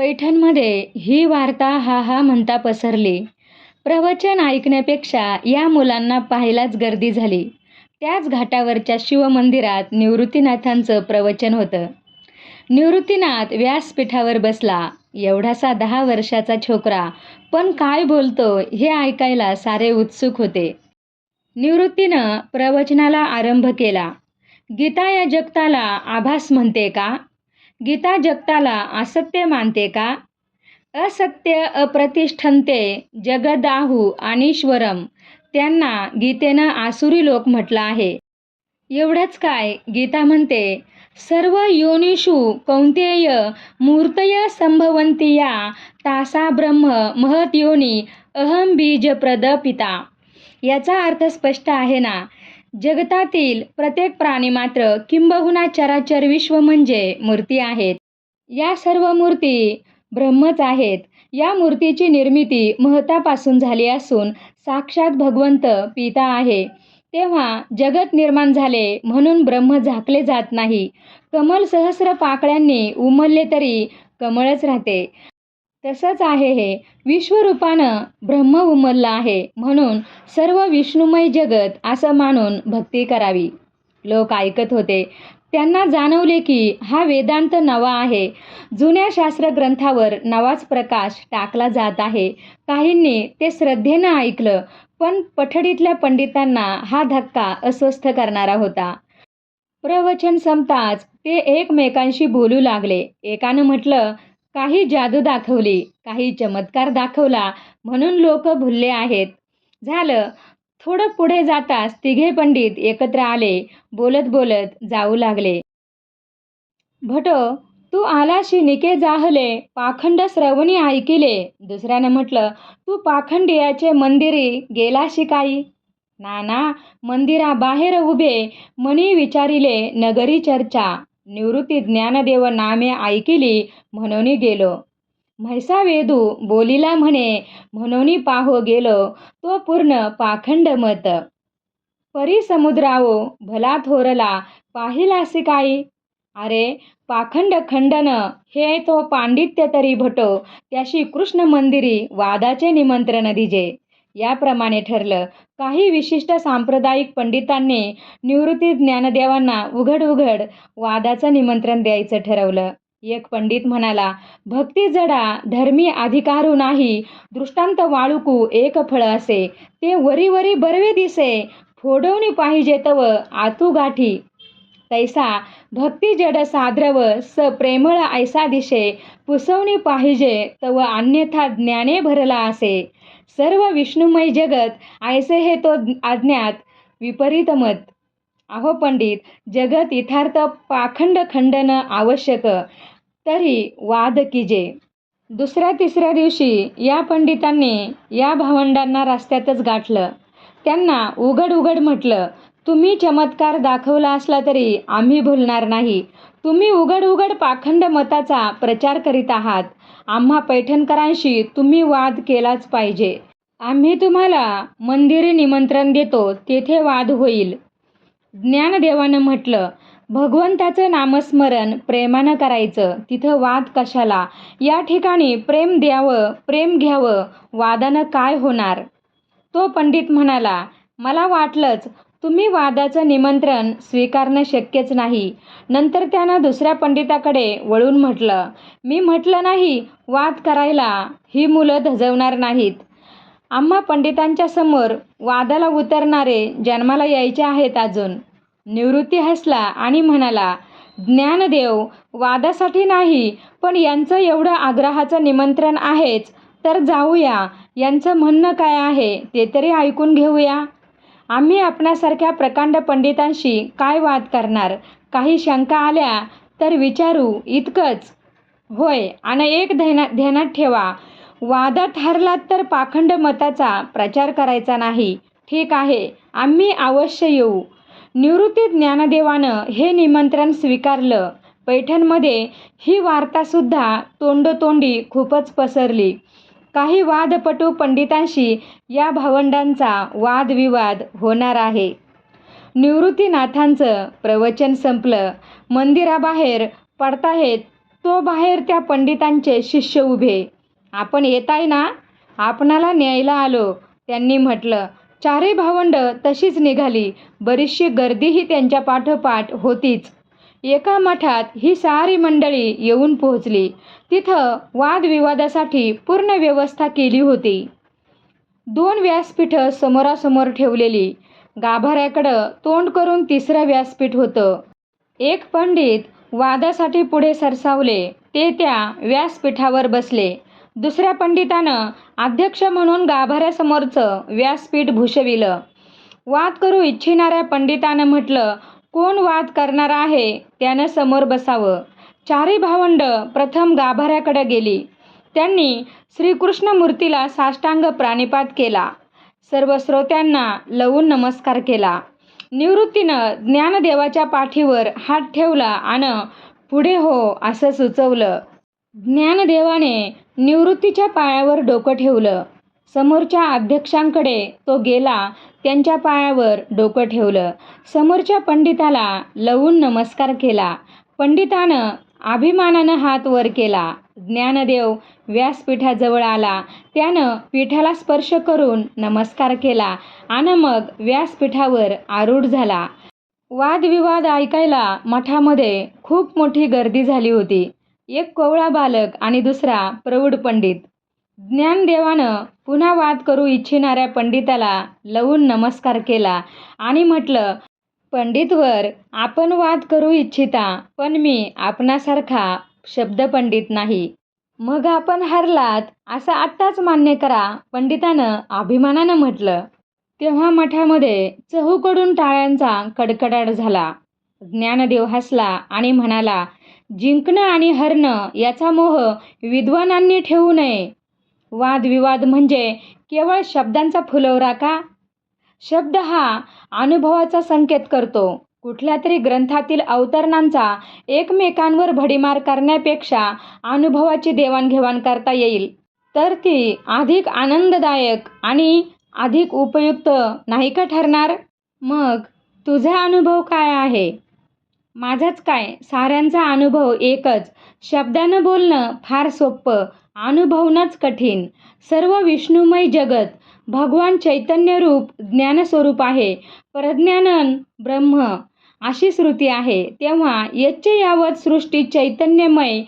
पैठणमध्ये ही वार्ता हा हा म्हणता पसरली. प्रवचन ऐकण्यापेक्षा या मुलांना पाहायलाच गर्दी झाली. त्याच घाटावरच्या शिवमंदिरात निवृत्तीनाथांचं प्रवचन होतं. निवृत्तीनाथ व्यासपीठावर बसला. एवढासा दहा वर्षाचा छोकरा, पण काय बोलतो हे ऐकायला सारे उत्सुक होते. निवृत्तीनं प्रवचनाला आरंभ केला. गीता या जगताला आभास म्हणते का? गीता जगताला असत्य मानते का? असत्य अप्रतिष्ठन्ते जगदाहु अनीश्वरम् त्यांना गीतेनं आसुरी लोक म्हटलं आहे. एवढंच काय, गीता म्हणते, सर्व योनिषु कौंतेय मूर्तय संभवंती या तासा ब्रह्म महत योनी अहं बीजप्रद पिता. याचा अर्थ स्पष्ट आहे ना? जगतातील प्रत्येक प्राणी मात्र किंबहुना चराचर विश्व म्हणजे मूर्ती आहेत. या सर्व मूर्ती ब्रह्मच आहेत. या मूर्तीची निर्मिती महतापासून झाली असून साक्षात भगवंत पिता आहे. तेव्हा जगत निर्माण झाले म्हणून ब्रह्म झाकले जात नाही. कमल सहस्र पाकळ्यांनी उमलले तरी कमळच राहते. तसंच आहे हे. विश्वरूपानं ब्रह्म उमललं आहे म्हणून सर्व विष्णुमय जगत असं मानून भक्ती करावी. लोक ऐकत होते. त्यांना जाणवले की हा वेदांत नवा आहे. जुन्या शास्त्रग्रंथावर नवाच प्रकाश टाकला जात आहे. काहींनी ते श्रद्धेनं ऐकलं, पण पठडीतल्या पंडितांना हा धक्का अस्वस्थ करणारा होता. प्रवचन संपताच ते एकमेकांशी बोलू लागले. एकानं म्हटलं, काही जादू दाखवली, काही चमत्कार दाखवला म्हणून लोक भुलले आहेत. झालं. थोडं पुढे जाताच तिघे पंडित एकत्र आले. बोलत बोलत जाऊ लागले. भटो, तू आलाशी निके जाहले पाखंड श्रवणी ऐकिले. दुसऱ्यानं म्हटलं, तू पाखंडियाचे मंदिरी गेलाशी काही? नाना, मंदिराबाहेर उभे मनी विचारिले नगरी चर्चा. निवृत्ती ज्ञानदेव नामे ऐकिली म्हणून गेलो. म्हैसा वेदू बोलिला म्हणे म्हणून पाहो गेलो तो पूर्ण पाखंड मत. परी समुद्रावो भला थोरला पाहिलासी काही? अरे, पाखंड खंडन हे तो पांडित्य तरी भटो त्याशी कृष्ण मंदिरी वादाचे निमंत्रण दिजे. याप्रमाणे ठरलं. काही विशिष्ट सांप्रदायिक पंडितांनी निवृत्ती ज्ञानदेवांना उघड उघड वादाचं निमंत्रण द्यायचं ठरवलं. एक पंडित म्हणाला, भक्ती जडा धर्मी अधिकारू नाही दृष्टांत वाळुकू एक फळ असे ते वरी वरी बर्वे दिसे फोडवणी पाहिजे तव आतू गाठी तैसा भक्ती जड साद्रव स प्रेमळ ऐसा दिशे पुसवणी पाहिजे तव अन्यथा ज्ञाने भरला असे सर्व विष्णुमय जगत ऐसे हे तो आज्ञात विपरीत मत. अहो पंडित, जगत यथार्थ पाखंड खंडन आवश्यक, तरी वाद किजे. दुसऱ्या तिसऱ्या दिवशी या पंडितांनी या भावंडांना रस्त्यातच गाठलं. त्यांना उघड उघड म्हटलं, तुम्ही चमत्कार दाखवला असला तरी आम्ही भुलणार नाही. तुम्ही उघड उघड पाखंड मताचा प्रचार करीत आहात. आम्हा पैठणकरांशी तुम्ही वाद केलाच पाहिजे. आम्ही तुम्हाला मंदिरी निमंत्रण देतो तेथे वाद होईल. ज्ञानदेवानं म्हटलं, भगवंताचं नामस्मरण प्रेमानं करायचं तिथं वाद कशाला? या ठिकाणी प्रेम द्यावं प्रेम घ्यावं वादानं काय होणार? तो पंडित म्हणाला, मला वाटलंच तुम्ही वादाचं निमंत्रण स्वीकारणं शक्यच नाही. नंतर त्यानं दुसऱ्या पंडिताकडे वळून म्हटलं, मी म्हटलं नाही वाद करायला ही मुलं धजवणार नाहीत. आम्हा पंडितांच्या समोर वादाला उतरणारे जन्माला यायचे आहेत अजून. निवृत्ती हसला आणि म्हणाला, ज्ञानदेव, वादासाठी नाही पण यांचं एवढं आग्रहाचं निमंत्रण आहेच तर जाऊया यांचं म्हणणं काय आहे ते तरी ऐकून घेऊया. आम्ही आपणासारख्या प्रकांड पंडितांशी काय वाद करणार? काही शंका आल्या तर विचारू इतकंच. होय आणि एक ध्यानात ठेवा, वादात हरलात तर पाखंड मताचा प्रचार करायचा नाही. ठीक आहे, आम्ही अवश्य येऊ. निवृत्ती ज्ञानदेवानं हे निमंत्रण स्वीकारलं. पैठणमध्ये ही वार्तासुद्धा तोंडोतोंडी खूपच पसरली. काही वादपटू पंडितांशी या भावंडांचा वादविवाद होणार आहे. निवृत्तीनाथांचं प्रवचन संपलं. मंदिराबाहेर पडताहेत तो बाहेर त्या पंडितांचे शिष्य उभे. आपण येताय ना? आपणाला न्यायला आलो त्यांनी म्हटलं. चारही भावंड तशीच निघाली. बरीचशी गर्दीही त्यांच्या पाठोपाठ होतीच. एका मठात ही सारी मंडळी येऊन पोहोचली. तिथं वादविवादासाठी पूर्ण व्यवस्था केली होती. दोन व्यासपीठं समोरासमोर ठेवलेली. गाभाऱ्याकडं तोंड करून तिसरं व्यासपीठ होतं. एक पंडित वादासाठी पुढे सरसावले ते त्या व्यासपीठावर बसले. दुसऱ्या पंडितानं अध्यक्ष म्हणून गाभाऱ्यासमोरचं व्यासपीठ भूषविलं. वाद करू इच्छिणाऱ्या पंडितानं म्हटलं कोण वाद करणार आहे? त्यानं समोर बसावं. चारही भावंड प्रथम गाभाऱ्याकडे गेली. त्यांनी श्रीकृष्ण मूर्तीला साष्टांग प्राणिपात केला. सर्व श्रोत्यांना लवून नमस्कार केला. निवृत्तीनं ज्ञानदेवाच्या पाठीवर हात ठेवला आणि पुढे हो असं सुचवलं. ज्ञानदेवाने निवृत्तीच्या पायावर डोकं ठेवलं. समोरच्या अध्यक्षांकडे तो गेला त्यांच्या पायावर डोकं ठेवलं. समोरच्या पंडिताला लवून नमस्कार केला. पंडितानं अभिमानानं हात वर केला. ज्ञानदेव व्यासपीठाजवळ आला. त्यानं पीठाला स्पर्श करून नमस्कार केला आणि मग व्यासपीठावर आरूढ झाला. वादविवाद ऐकायला मठामध्ये खूप मोठी गर्दी झाली होती. एक कोवळा बालक आणि दुसरा प्रौढ पंडित. ज्ञानदेवानं पुन्हा वाद करू इच्छिणाऱ्या पंडिताला लवून नमस्कार केला आणि म्हटलं पंडितवर आपण वाद करू इच्छिता पण मी आपणासारखा शब्दपंडित नाही. मग आपण हरलात असं आत्ताच मान्य करा पंडितानं अभिमानानं म्हटलं. तेव्हा मठामध्ये चहूकडून टाळ्यांचा कडकडाट झाला. ज्ञानदेव हसला आणि म्हणाला जिंकणं आणि हरणं याचा मोह विद्वानांनी ठेवू नये. वादविवाद म्हणजे केवळ शब्दांचा फुलवरा का? शब्द हा अनुभवाचा संकेत करतो. कुठल्या तरी ग्रंथातील अवतरणांचा एकमेकांवर भडीमार करण्यापेक्षा अनुभवाची देवाणघेवाण करता येईल. तर ती अधिक आनंददायक आणि अधिक उपयुक्त नाही का ठरणार? मग तुझा अनुभव काय आहे? माझाच काय? साऱ्यांचा अनुभव एकच. शब्दानं बोलणं फार सोपं अनुभवणंच कठीण. सर्व विष्णुमय जगत. भगवान चैतन्यरूप ज्ञानस्वरूप आहे. परज्ञानन ब्रह्म. अशी श्रुती आहे. तेव्हा यच्च यावत सृष्टी चैतन्यमय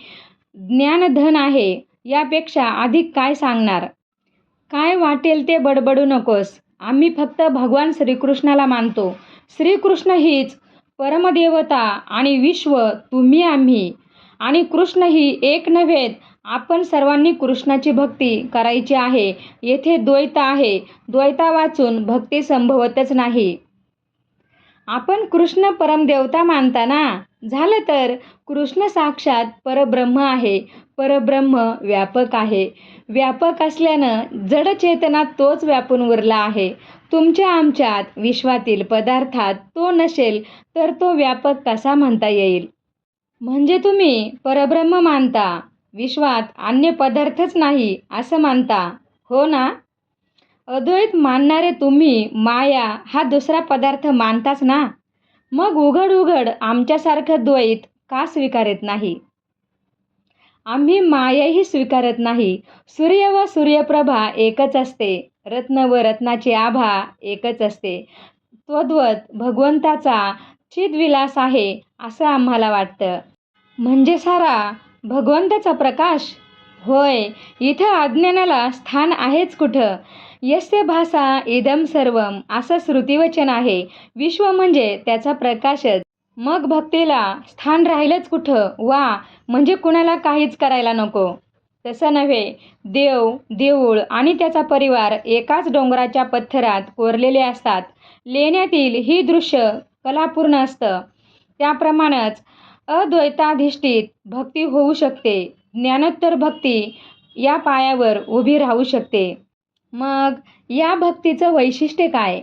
ज्ञानधन आहे. यापेक्षा अधिक काय सांगणार? काय वाटेल ते बडबडू नकोस. आम्ही फक्त भगवान श्रीकृष्णाला मानतो. श्रीकृष्ण हीच परमदेवता आणि विश्व तुम्ही आम्ही. आणि कृष्ण ही एक नव्हेत आपण सर्वांनी कृष्णाची भक्ती करायची आहे. येथे द्वैत आहे. द्वैता वाचून भक्ती संभवतच नाही. आपण कृष्ण परमदेवता मानता ना? झालं तर. कृष्ण साक्षात परब्रह्म आहे. परब्रह्म व्यापक आहे. व्यापक असल्यानं जड चेतना तोच व्यापून उरला आहे. तुमच्या आमच्यात विश्वातील पदार्थात तो नसेल तर तो व्यापक कसा म्हणता येईल? म्हणजे तुम्ही परब्रह्म मानता विश्वात अन्य पदार्थच नाही असं मानता हो ना? अद्वैत मानणारे तुम्ही माया हा दुसरा पदार्थ मानताच ना? मग उघड उघड आमच्यासारखं द्वैत का स्वीकारत नाही? आम्ही मायाही स्वीकारत नाही. सूर्य व सूर्यप्रभा एकच असते. रत्न व रत्नाची आभा एकच असते. त्वद्वत भगवंताचा चिदविलास आहे असं आम्हाला वाटतं. म्हणजे सारा भगवंताचा प्रकाश? होय इथं अज्ञानाला स्थान आहेच कुठं? यस्य भासा इदम सर्वम असं श्रुतिवचन आहे. विश्व म्हणजे त्याचा प्रकाशच. मग भक्तीला स्थान राहिलंच कुठं? वा म्हणजे कुणाला काहीच करायला नको. तसं नव्हे. देव देऊळ आणि त्याचा परिवार एकाच डोंगराच्या पत्थरात कोरलेले असतात. लेण्यातील ही दृश्य कलापूर्ण असतं. त्याप्रमाणेच अद्वैताधिष्ठित भक्ती होऊ शकते. ज्ञानोत्तर भक्ती या पायावर उभी राहू शकते. मग या भक्तीचं वैशिष्ट्य काय?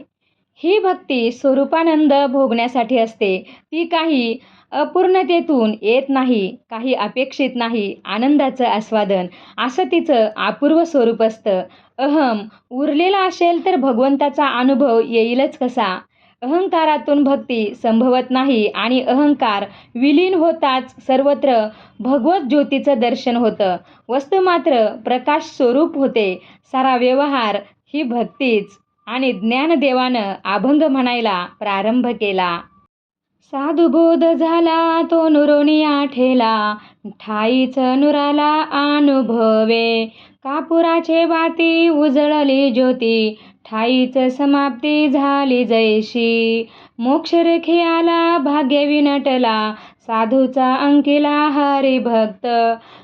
ही भक्ती स्वरूपानंद भोगण्यासाठी असते. ती काही अपूर्णतेतून येत नाही काही अपेक्षित नाही आनंदाचं आस्वादन. असं तिचं अपूर्व स्वरूप असतं. अहम उरलेला असेल तर भगवंताचा अनुभव येईलच कसा? अहंकारातून भक्ती संभवत नाही आणि अहंकार विलीन होताच सर्वत्र भगवत ज्योतीचं दर्शन होतं. वस्तू मात्र प्रकाश स्वरूप होते. सारा व्यवहार ही भक्तीच. आणि ज्ञानदेवानं अभंग म्हणायला प्रारंभ केला. साधुबोध झाला तो नुरोनिया ठेला ठाईच नुराला अनुभवे. कापुराचे वाती उजळली ज्योती ठाईच समाप्ती झाली जैशी. मोक्षरेखे आला भाग्य विनटला साधूचा अंकिला हरिभक्त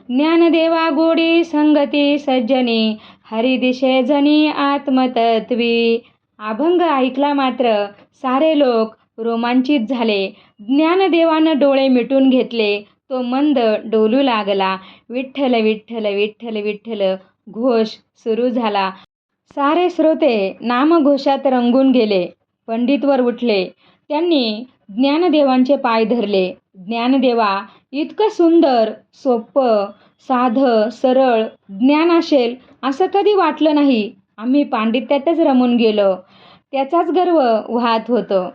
ज्ञानदेवा गोडी संगती सज्जनी हरिदिशे जनी आत्मतत्वी. अभंग ऐकला मात्र सारे लोक रोमांचित झाले. ज्ञानदेवानं डोळे मिटून घेतले. तो मंद डोलू लागला. विठ्ठल विठ्ठल विठ्ठल विठ्ठल घोष सुरू झाला. सारे श्रोते नामघोषात रंगून गेले. पंडितवर उठले. त्यांनी ज्ञानदेवांचे पाय धरले. ज्ञानदेवा इतकं सुंदर सोपं साधं सरळ ज्ञान असेल असं कधी वाटलं नाही. आम्ही पांडित्यातच रमून गेलो. त्याचाच गर्व वाहत होतो.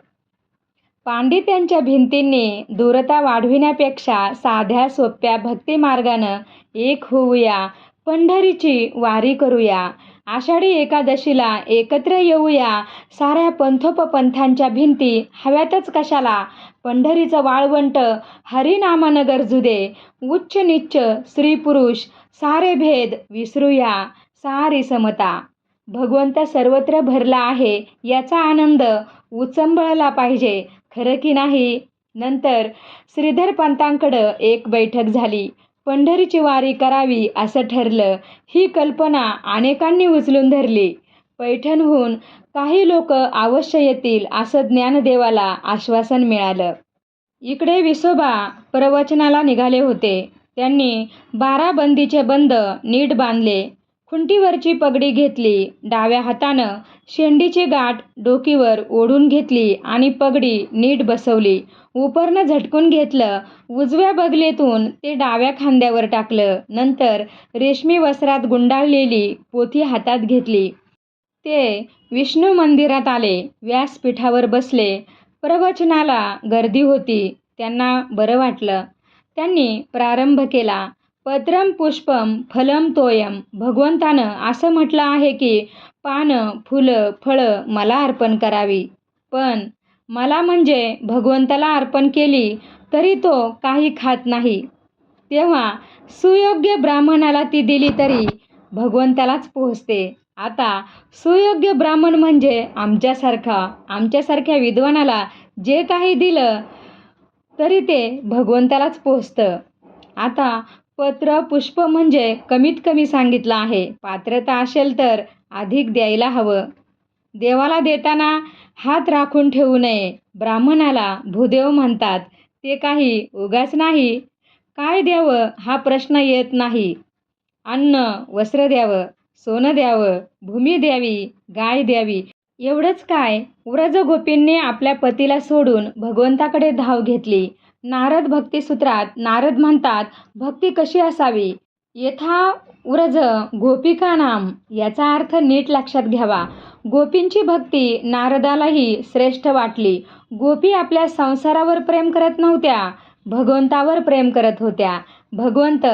पांडित्यांच्या भिंतींनी दूरता वाढविण्यापेक्षा साध्या सोप्या भक्तिमार्गानं एक होऊया पंढरीची वारी करूया. आषाढी एकादशीला एकत्र येऊया. साऱ्या पंथोपपंथांच्या भिंती हव्यातच कशाला? पंढरीचं वाळवंट हरिनामानं गरजू दे उच्च निच्च स्त्री पुरुष सारे भेद विसरूया. सारी समता. भगवंत सर्वत्र भरला आहे याचा आनंद. उचंबळला पाहिजे. खरं की नाही? नंतर श्रीधर पंतांकडं एक बैठक झाली. पंढरीची वारी करावी असं ठरलं. ही कल्पना अनेकांनी उचलून धरली. पैठणहून काही लोक अवश्य येतील असं ज्ञानदेवाला आश्वासन मिळालं. इकडे विसोबा प्रवचनाला निघाले होते. त्यांनी बारा बंदीचे बंद नीट बांधले. खुंटीवरची पगडी घेतली. डाव्या हातानं शेंडीची गाठ डोकीवर ओढून घेतली आणि पगडी नीट बसवली. उपरनं झटकून घेतलं. उजव्या बगलेतून ते डाव्या खांद्यावर टाकलं. नंतर रेशमी वस्त्रात गुंडाळलेली पोथी हातात घेतली. ते विष्णू मंदिरात आले. व्यासपीठावर बसले. प्रवचनाला गर्दी होती. त्यांना बरं वाटलं. त्यांनी प्रारंभ केला. पत्रम पुष्पम फलम तोयम. भगवंतानं असं म्हटलं आहे की पानं फुलं फळं मला अर्पण करावी. पण मला म्हणजे भगवंताला अर्पण केली तरी तो काही खात नाही. तेव्हा सुयोग्य ब्राह्मणाला ती दिली तरी भगवंतालाच पोहोचते. आता सुयोग्य ब्राह्मण म्हणजे आमच्यासारखा आमच्यासारख्या विद्वानाला जे काही दिलं तरी ते भगवंतालाच पोचतं आता पत्र पुष्प म्हणजे कमीत कमी सांगितलं आहे. पात्रता असेल तर अधिक द्यायला हवं. देवाला देताना हात राखून ठेवू नये. ब्राह्मणाला भूदेव म्हणतात. ते काही उगाच नाही. काय द्यावं? हा प्रश्न येत नाही. अन्न वस्त्र द्यावं. सोनं द्यावं. भूमी द्यावी. गाय द्यावी. एवढंच काय? व्रज गोपींनी आपल्या पतीला सोडून भगवंताकडे धाव घेतली. नारद भक्तिसूत्रात नारद म्हणतात भक्ती कशी असावी? यथा उरज गोपिका नाम. याचा अर्थ नीट लक्षात घ्यावा. गोपींची भक्ती नारदालाही श्रेष्ठ वाटली. गोपी आपल्या संसारावर प्रेम करत नव्हत्या भगवंतावर प्रेम करत होत्या. भगवंत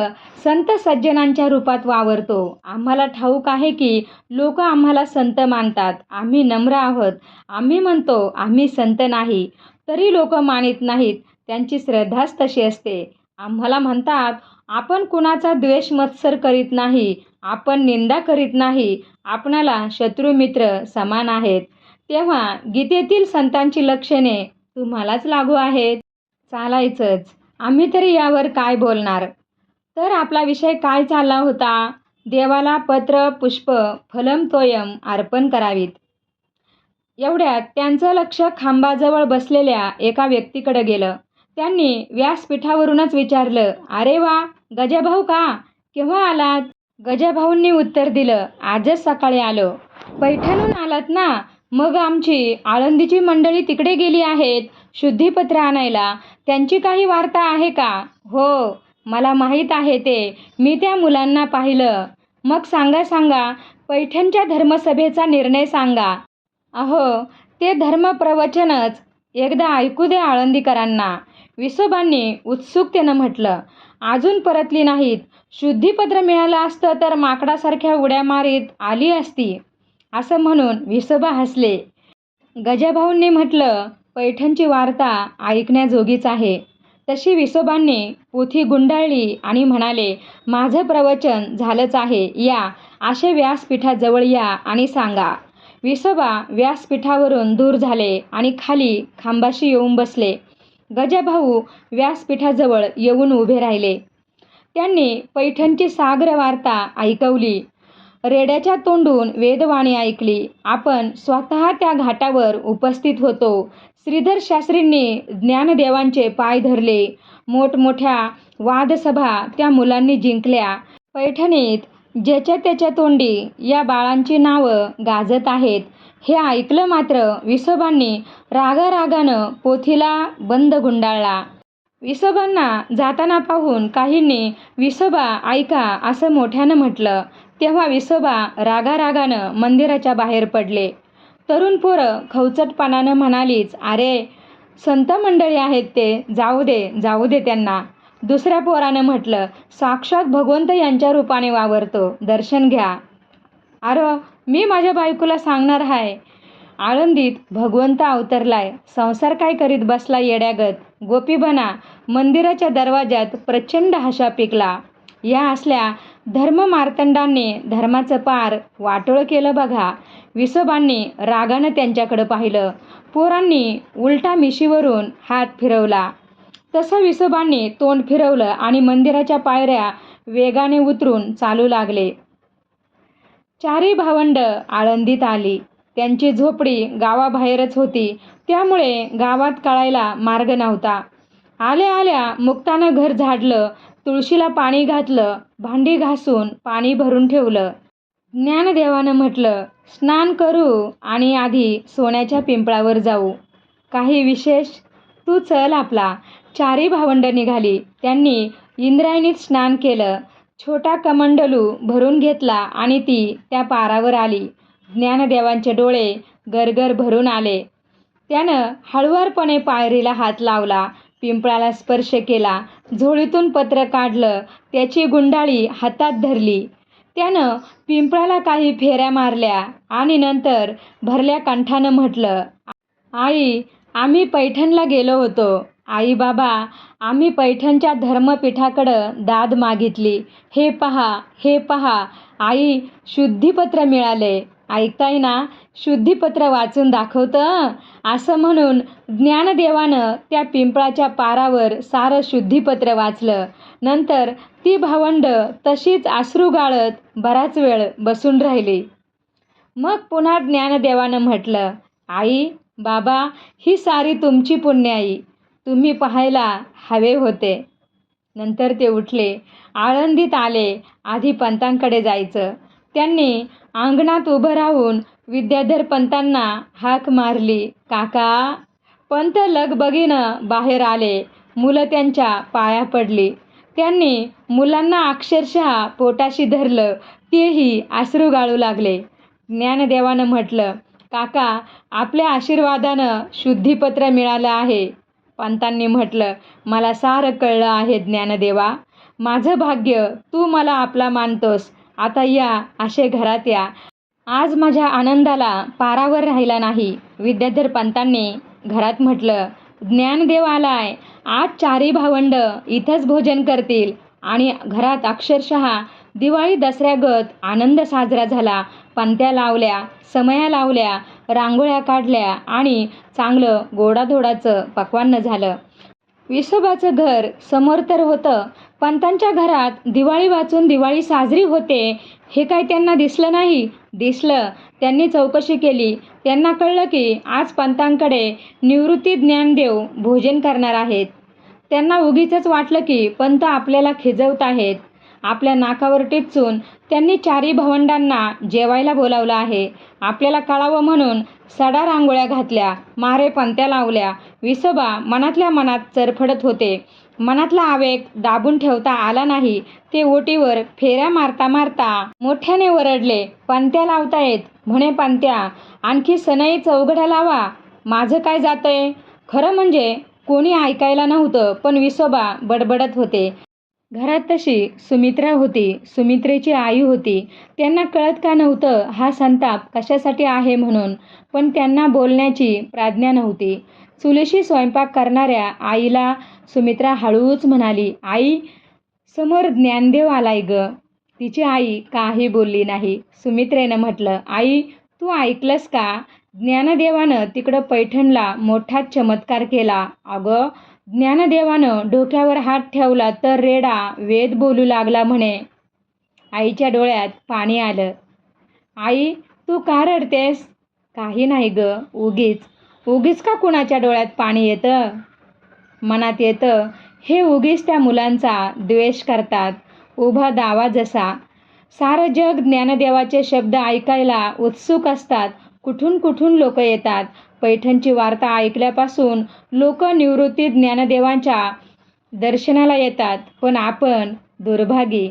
संत सज्जनांच्या रूपात वावरतो. आम्हाला ठाऊक आहे की लोक आम्हाला संत मानतात. आम्ही नम्र आहोत. आम्ही म्हणतो आम्ही संत नाही. तरी लोक मानित नाहीत. त्यांची श्रद्धाच तशी असते. आम्हाला म्हणतात आपण कुणाचा द्वेष मत्सर करीत नाही आपण निंदा करीत नाही आपणाला शत्रुमित्र समान आहेत. तेव्हा गीतेतील संतांची लक्षणे तुम्हालाच लागू आहेत. चालायचंच. आम्ही तरी यावर काय बोलणार? तर आपला विषय काय चालला होता? देवाला पत्र पुष्प फलम तोयम अर्पण करावीत. एवढ्यात त्यांचं लक्ष खांबाजवळ बसलेल्या एका व्यक्तीकडे गेलं. त्यांनी व्यासपीठावरूनच विचारलं अरे वा गजाभाऊ का? केव्हा आलात? गजाभाऊंनी उत्तर दिलं आजच सकाळी आलो. पैठणून आलात ना? मग आमची आळंदीची मंडळी तिकडे गेली आहेत शुद्धीपत्र आणायला. त्यांची काही वार्ता आहे का? हो मला माहीत आहे ते. मी त्या मुलांना पाहिलं. मग सांगा सांगा पैठणच्या धर्मसभेचा निर्णय सांगा. अहो ते धर्मप्रवचनच. एकदा ऐकू दे आळंदीकरांना. विसोबांनी उत्सुकतेनं म्हटलं अजून परतली नाहीत. शुद्धीपत्र मिळालं असतं तर माकडासारख्या उड्या मारीत आली असती. असं म्हणून विसोबा हसले. गजाभाऊंनी म्हटलं पैठणची वार्ता ऐकण्याजोगीच आहे. तशी विसोबांनी पोथी गुंडाळली आणि म्हणाले माझं प्रवचन झालंच आहे. या असे व्यासपीठाजवळ या आणि सांगा. विसोबा व्यासपीठावरून दूर झाले आणि खाली खांबाशी येऊन बसले. गजाभाऊ व्यासपीठाजवळ येऊन उभे राहिले. त्यांनी पैठणची सागर वार्ता ऐकवली. रेड्याच्या तोंडून वेदवाणी ऐकली. आपण स्वतः त्या घाटावर उपस्थित होतो. श्रीधर शास्त्रींनी ज्ञानदेवांचे पाय धरले. मोठमोठ्या वादसभा त्या मुलांनी जिंकल्या. पैठणीत ज्याच्या त्याच्या तोंडी या बाळांची नावं गाजत आहेत. हे ऐकलं मात्र विसोबांनी रागारागानं पोथीला बंद गुंडाळला. विसोबांना जाताना पाहून काहींनी विसोबा ऐका असं मोठ्यानं म्हटलं. तेव्हा विसोबा रागारागानं मंदिराच्या बाहेर पडले. तरुण पोरं खवचटपणानं म्हणालीच अरे संत मंडळी आहेत ते जाऊ दे जाऊ दे त्यांना. दुसऱ्या पोरानं म्हटलं साक्षात भगवंत यांच्या रूपाने वावरतो दर्शन घ्या. अरे मी माझ्या बायकोला सांगणार आहे आळंदीत भगवंत अवतरलाय. संसार काय करीत बसला येड्यागत? गोपीबना मंदिराच्या दरवाज्यात प्रचंड हशा पिकला. या असल्या धर्म मार्तंडांनी धर्माचं पार वाटोळं केलं बघा. विसोबांनी रागानं त्यांच्याकडं पाहिलं. पोरांनी उलटा मिशीवरून हात फिरवला. तसं विसोबांनी तोंड फिरवलं आणि मंदिराच्या पायऱ्या वेगाने उतरून चालू लागले. चारही भावंड आळंदीत आली. त्यांची झोपडी गावाबाहेरच होती. त्यामुळे गावात कळायला मार्ग नव्हता. आल्या आल्या मुक्तानं घर झाडलं तुळशीला पाणी घातलं भांडी घासून पाणी भरून ठेवलं. ज्ञानदेवानं म्हटलं स्नान करू आणि आधी सोन्याच्या पिंपळावर जाऊ. काही विशेष? तू चल आपला. चारी भावंड निघाली. त्यांनी इंद्रायणीत स्नान केलं. छोटा कमंडलू भरून घेतला आणि ती त्या पारावर आली. ज्ञानदेवांचे डोळे गरगर भरून आले. त्यानं हळुवारपणे पायरीला हात लावला पिंपळाला स्पर्श केला झोळीतून पत्र काढलं त्याची गुंडाळी हातात धरली. त्यानं पिंपळाला काही फेऱ्या मारल्या आणि नंतर भरल्या कंठानं म्हटलं आई आम्ही पैठणला गेलो होतो. आई बाबा आम्ही पैठणच्या धर्मपीठाकडं दाद मागितली. हे पहा हे पहा आई शुद्धीपत्र मिळाले. ऐकताय ना शुद्धीपत्र वाचून दाखवतं? असं म्हणून ज्ञानदेवानं त्या पिंपळाच्या पारावर सारं शुद्धीपत्र वाचलं. नंतर ती भावंड तशीच आसरू गाळत बराच वेळ बसून राहिली. मग पुन्हा ज्ञानदेवानं म्हटलं आई बाबा ही सारी तुमची पुण्याई. तुम्ही पाहायला हवे होते. नंतर ते उठले. आळंदीत आले. आधी पंतांकडे जायचं. त्यांनी अंगणात उभं राहून विद्याधर पंतांना हाक मारली. काका पंत लगबगीनं बाहेर आले. मुलं त्यांच्या पाया पडली. त्यांनी मुलांना अक्षरशः पोटाशी धरलं. तेही आसरू गाळू लागले. ज्ञानदेवानं म्हटलं काका आपल्या आशीर्वादानं शुद्धीपत्र मिळालं आहे. पंतांनी म्हटलं मला सारं कळलं आहे ज्ञानदेवा. माझं भाग्य तू मला आपला मानतोस. आता या असे घरात या. आज माझ्या आनंदाला पारावर राहिला नाही. विद्याधर पंतांनी घरात म्हटलं ज्ञानदेव आलाय. आज चारी भावंड इथंच भोजन करतील आणि घरात अक्षरशः दिवाळी दसऱ्यागत आनंद साजरा झाला. पंत्या लावल्या समया लावल्या रांगोळ्या काढल्या आणि चांगलं गोडाधोडाचं पक्वान्न झालं. विसोबाचं घर समोर तर होतं पंतांच्या घरात दिवाळी वाचून दिवाळी साजरी होते हे काय त्यांना दिसलं नाही? दिसलं. त्यांनी चौकशी केली. त्यांना कळलं की आज पंतांकडे निवृत्ती ज्ञानदेव भोजन करणार आहेत. त्यांना उगीचच वाटलं की पंत आपल्याला खिजवत आहेत. आपल्या नाकावर टिचून त्यांनी चारी भवंडांना जेवायला बोलावलं आहे. आपल्याला कळावं म्हणून सडा रांगोळ्या घातल्या मारे पंत्या लावल्या विसोबा मनातल्या मनात चरफडत होते. मनातला आवेग दाबून ठेवता आला नाही ते ओटीवर फेऱ्या मारता मारता मोठ्याने वरडले पणत्या लावतायत. म्हणे पणत्या आणखी सनई चौघड्या लावा माझं काय जातंय? खरं म्हणजे कोणी ऐकायला नव्हतं पण विसोबा बडबडत होते. घरात तशी सुमित्रा होती सुमित्रेची आई होती. त्यांना कळत का नव्हतं हा संताप कशासाठी आहे म्हणून पण त्यांना बोलण्याची प्राज्ञा नव्हती. चुलीशी स्वयंपाक करणाऱ्या आईला सुमित्रा हळूच म्हणाली आई समोर ज्ञानदेव आलाय ग. तिची आई काही बोलली नाही. सुमित्रेनं म्हटलं आई तू ऐकलंस का? ज्ञानदेवानं तिकडं पैठणला मोठा चमत्कार केला. अगं ज्ञानदेवानं डोक्यावर हात ठेवला तर रेडा वेद बोलू लागला म्हणे. आईच्या डोळ्यात पाणी आलं. आई तू का रडतेस? काही नाही ग उगीच. उगीच का कुणाच्या डोळ्यात पाणी येतं? मनात येतं हे उगीच त्या मुलांचा द्वेष करतात. उभा दावा जसा. सारं जग ज्ञानदेवाचे शब्द ऐकायला उत्सुक असतात. कुठून कुठून लोक येतात? पैठणची वार्ता ऐकल्यापासून लोक निवृत्ती ज्ञानदेवांच्या दर्शनाला येतात. पण आपण दुर्भागी.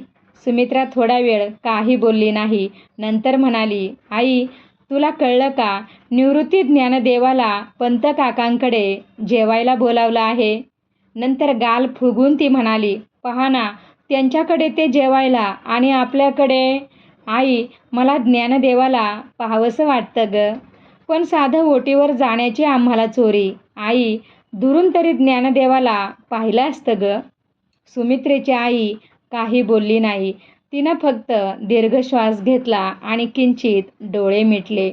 सुमित्रा थोडा वेळ काही बोलली नाही. नंतर म्हणाली आई तुला कळलं का? निवृत्ती ज्ञानदेवाला पंतकाकांकडे जेवायला बोलावलं आहे. नंतर गाल फुगून ती म्हणाली पहा ना त्यांच्याकडे ते जेवायला आणि आपल्याकडे. आई मला ज्ञानदेवाला पाहावंसं वाटतं ग. पण साधं ओटीवर जाण्याची आम्हाला चोरी. आई दुरून तरी ज्ञानदेवाला पाहिलं असतं ग. सुमित्रेची आई काही बोलली नाही. तिनं फक्त दीर्घ श्वास घेतला आणि किंचित डोळे मिटले.